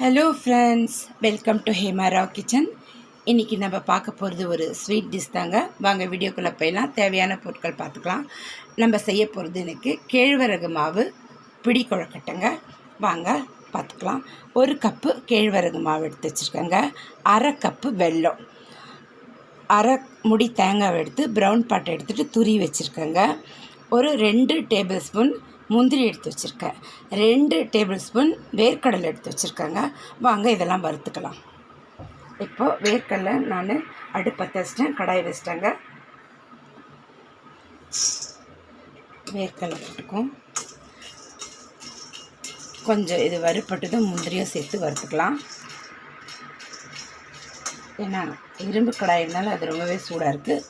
Hello friends welcome to Hemara kitchen இன்றைக்கி நம்ம பார்க்க போகிறது ஒரு ஸ்வீட் டிஷ் தாங்க. வாங்க வீடியோக்குள்ளே போயிடலாம். தேவையான பொருட்கள் பார்த்துக்கலாம். நம்ம செய்ய போகிறது எனக்கு கேழ்வரகு மாவு பிடி குழக்கட்டைங்க. வாங்க பார்த்துக்கலாம். ஒரு கப்பு கேழ்வரகு மாவு எடுத்து வச்சுருக்கேங்க. அரை கப்பு வெல்லம். அரை முடி தேங்காய் எடுத்து ப்ரௌன் பாட்டை எடுத்துகிட்டு துரி வச்சுருக்கேங்க. ஒரு ரெண்டு டேபிள் ஸ்பூன் முந்திரி எடுத்து வச்சுருக்கேன். ரெண்டு டேபிள் ஸ்பூன் வேர்க்கடலை எடுத்து வச்சுருக்கேங்க. வாங்க இதெல்லாம் வறுத்துக்கலாம். இப்போது வேர்க்கடலை நான் அடுப்பத்தை வச்சிட்டேன் கடாய் வச்சிட்டேங்க. வேர்க்கடலை போட்டுக்கும். கொஞ்சம் இது வறுப்பட்டதும் முந்திரியும் சேர்த்து வறுத்துக்கலாம். ஏன்னா இரும்பு கடாய் இருந்தாலும் அது ரொம்பவே சூடாக இருக்குது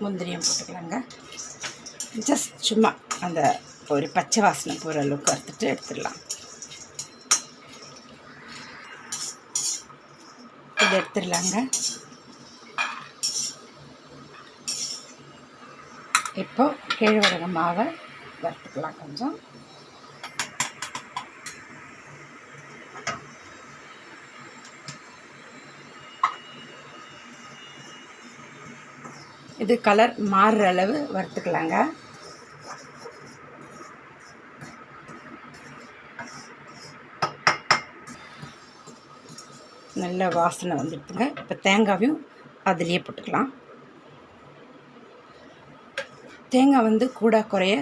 முந்திரியும் போட்டுக்கலாங்க. ஜஸ்ட் சும்மா அந்த ஒரு பச்சை வாசனை போகிற அளவுக்கு வறுத்துட்டு எடுத்துடலாம். இது எடுத்துடலாங்க. இப்போ கேழ்வரகு மாவை வறுத்துக்கலாம் கொஞ்சம். இது கலர் மாறுற அளவு வறுத்துக்கலாங்க. நல்ல வாசனை வந்துடுதுங்க. இப்போ தேங்காவையும் அதுலேயே போட்டுக்கலாம். தேங்காய் வந்து கூட குறைய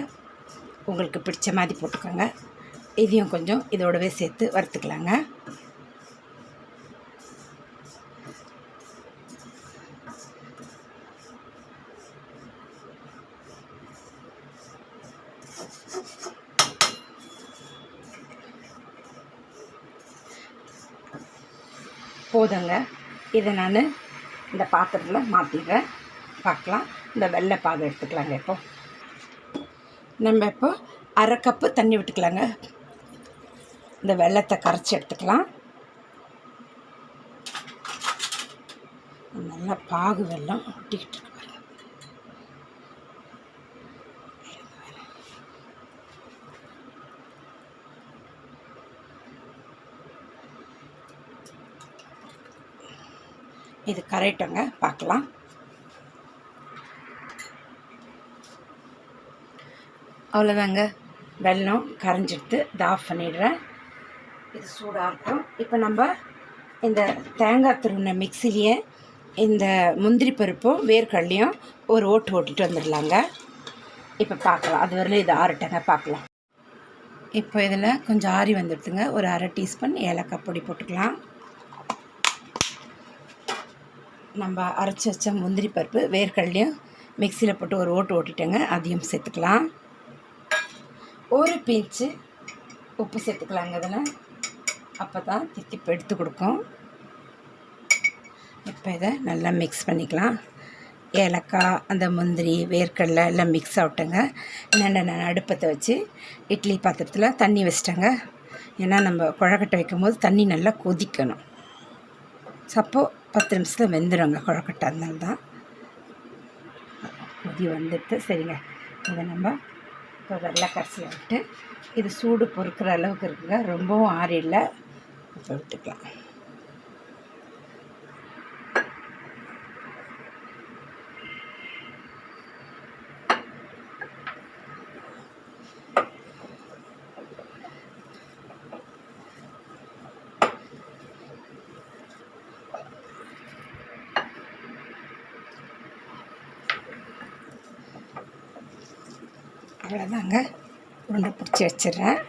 உங்களுக்கு பிடிச்ச மாதிரி போட்டுக்கோங்க. இதையும் கொஞ்சம் இதோடவே சேர்த்து வறுத்துக்கலாங்க. போதுங்க. இதை நான் இந்த பாத்திரத்தில் மாற்றிடுறேன் பார்க்கலாம் இந்த வெள்ளை பாகு எடுத்துக்கலாங்க இப்போ. நம்ம இப்போ அரை கப்பு தண்ணி விட்டுக்கலாங்க. இந்த வெள்ளத்தை கரைச்சி எடுத்துக்கலாம். நல்லா பாகு வெல்லம் ஒட்டிக்கிட்டு இது கரெக்டுங்க பார்க்கலாம். அவ்வளோதாங்க வெல்லம் கரைஞ்சிடுத்து இதை ஆஃப் பண்ணிடுறேன். இது சூடாக இருக்கும் இப்போ நம்ம இந்த தேங்காய் திருவின மிக்சிலேயே இந்த முந்திரி பருப்பும் வேர்க்கடலையும் ஒரு ஓட்டு ஓட்டிட்டு வந்துடலாங்க. இப்போ பார்க்கலாம். அது வரல இது ஆறட்டங்க பார்க்கலாம். இப்போ இதில் கொஞ்சம் ஆறி வந்துடுதுங்க. ஒரு அரை டீஸ்பூன் ஏலக்காய் பொடி போட்டுக்கலாம். நம்ம அரைச்சி வச்ச முந்திரி பருப்பு வேர்க்கடலையும் மிக்சியில் போட்டு ஒரு ஓட்டு ஓட்டிட்டேங்க. அதையும் சேர்த்துக்கலாம். ஒரு பீச்சு உப்பு சேர்த்துக்கலாங்க அதில் அப்போ தான் தித்திப்பு எடுத்து கொடுக்கும். இப்போ இதை நல்லா மிக்ஸ் பண்ணிக்கலாம். ஏலக்காய் அந்த முந்திரி வேர்க்கடலை எல்லாம் மிக்ஸ் ஆகிட்டேங்க. என்னென்ன நான் அடுப்பத்தை வச்சு இட்லி பாத்திரத்தில் தண்ணி வச்சிட்டேங்க. ஏன்னா நம்ம குழக்கட்டை வைக்கும் போது தண்ணி நல்லா கொதிக்கணும். சப்போ பத்து நிமிஷத்தில் வெந்துடுங்க குழக்கட்டை. அதனால தான் கொதி வந்துட்டு சரிங்க. இதை நம்ம இப்போ வெள்ளை கரைசியில் விட்டு இது சூடு பொறுக்கிற அளவுக்கு இருக்குங்க. ரொம்பவும் ஆறில்லை இப்போ விட்டுக்கலாம். அவ்வளோதாங்க உருண்டை பிடிச்சி வச்சிடுறேன்.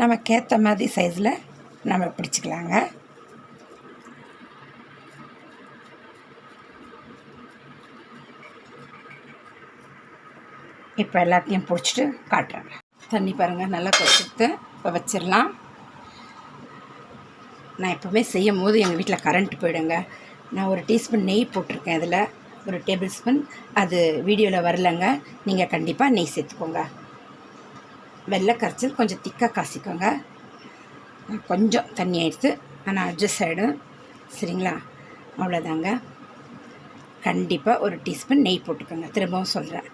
நமக்கேற்ற மாதிரி சைஸில் நம்ம பிடிச்சிக்கலாங்க. இப்போ எல்லாத்தையும் பிடிச்சிட்டு காட்டுறேன். தண்ணி பாருங்கள் நல்லா கொச்சுட்டு இப்போ வச்சிடலாம். நான் எப்போவுமே செய்யும் போது எங்கள் வீட்டில் கரண்ட் போயிடுங்க. நான் ஒரு டீஸ்பூன் நெய் போட்டிருக்கேன் இதில் ஒரு டேபிள் ஸ்பூன் அது வீடியோவில் வரலங்க. நீங்கள் கண்டிப்பாக நெய் சேர்த்துக்கோங்க. வெள்ளை கரைச்சல் கொஞ்சம் திக்காக காசிக்கோங்க. கொஞ்சம் தண்ணி ஆயிடுத்து ஆனால் அட்ஜஸ்ட் ஆகிடும் சரிங்களா? அவ்வளோதாங்க கண்டிப்பாக ஒரு டீஸ்பூன் நெய் போட்டுக்கோங்க. திரும்பவும் சொல்கிறேன்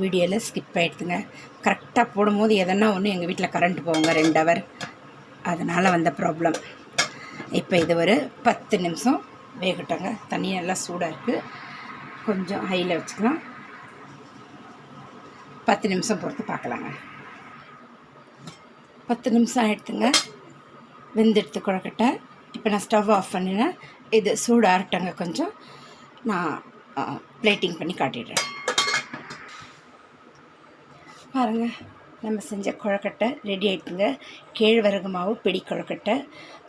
வீடியோவில் ஸ்கிப் ஆகிடுதுங்க கரெக்டாக போடும்போது எதனா ஒன்று எங்கள் வீட்டில் கரண்ட் போவோங்க ரெண்டு ஹவர் அதனால் வந்த ப்ராப்ளம் இப்போ இது ஒரு பத்து நிமிஷம் வேகட்டோங்க. தண்ணி நல்லா சூடாக இருக்குது கொஞ்சம் ஹையில் வச்சுக்கலாம். பத்து நிமிஷம் பொறுத்து பார்க்கலாங்க. பத்து நிமிஷம் ஆகிடுதுங்க வெந்தெடுத்து குழக்கட்டை. இப்போ நான் ஸ்டவ் ஆஃப் பண்ணினேன் இது சூடாகட்டங்க கொஞ்சம். நான் பிளேட்டிங் பண்ணி காட்டிடுறேன். பாருங்கள் நம்ம செஞ்ச குழக்கட்டை ரெடி ஆகிட்டுங்க கேழ்வரகு மாவு பிடி குழக்கட்டை.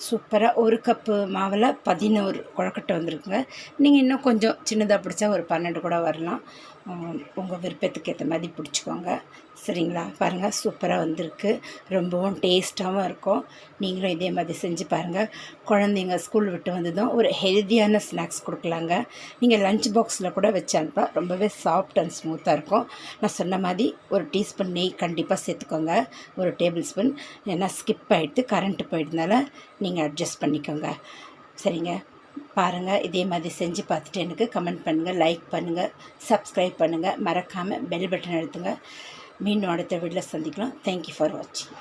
சூப்பராக ஒரு கப்பு மாவில் பதினோரு குழக்கட்டை வந்திருக்குங்க. நீங்கள் இன்னும் கொஞ்சம் சின்னதாக பிடிச்சா ஒரு பன்னெண்டு கூட வரலாம். உங்கள் விருப்பத்துக்கு ஏற்ற மாதிரி பிடிச்சிக்கோங்க. சரிங்களா? பாருங்கள் சூப்பராக வந்திருக்கு. ரொம்பவும் டேஸ்ட்டாகவும் இருக்கும். நீங்களும் இதே மாதிரி செஞ்சு பாருங்கள் குழந்தைங்க ஸ்கூல் விட்டு வந்ததும் ஒரு ஹெல்த்தியான ஸ்நாக்ஸ் கொடுக்கலாங்க. நீங்கள் லஞ்ச் பாக்ஸில் கூட வச்சு அனுப்ப ரொம்பவே சாஃப்ட் அண்ட் ஸ்மூத்தாக இருக்கும். நான் சொன்ன மாதிரி ஒரு டீஸ்பூன் நெய் கண்டிப்பாக சேர்த்துக்கோங்க. ஒரு டேபிள் ஸ்பூன். ஏன்னா ஸ்கிப் ஆகிடுது கரண்ட்டு போயிடுறதுனால நீங்கள் அட்ஜஸ்ட் பண்ணிக்கோங்க. சரிங்க? பாருங்கள் இதே மாதிரி செஞ்சு பார்த்துட்டு எனக்கு கமெண்ட் பண்ணுங்கள் லைக் பண்ணுங்கள் சப்ஸ்கிரைப் பண்ணுங்கள் மறக்காமல் பெல் பட்டன் எடுத்துங்க மீண்டும் அடுத்த வீட்டில் சந்திக்கலாம். தேங்க்யூ ஃபார் வாட்சிங்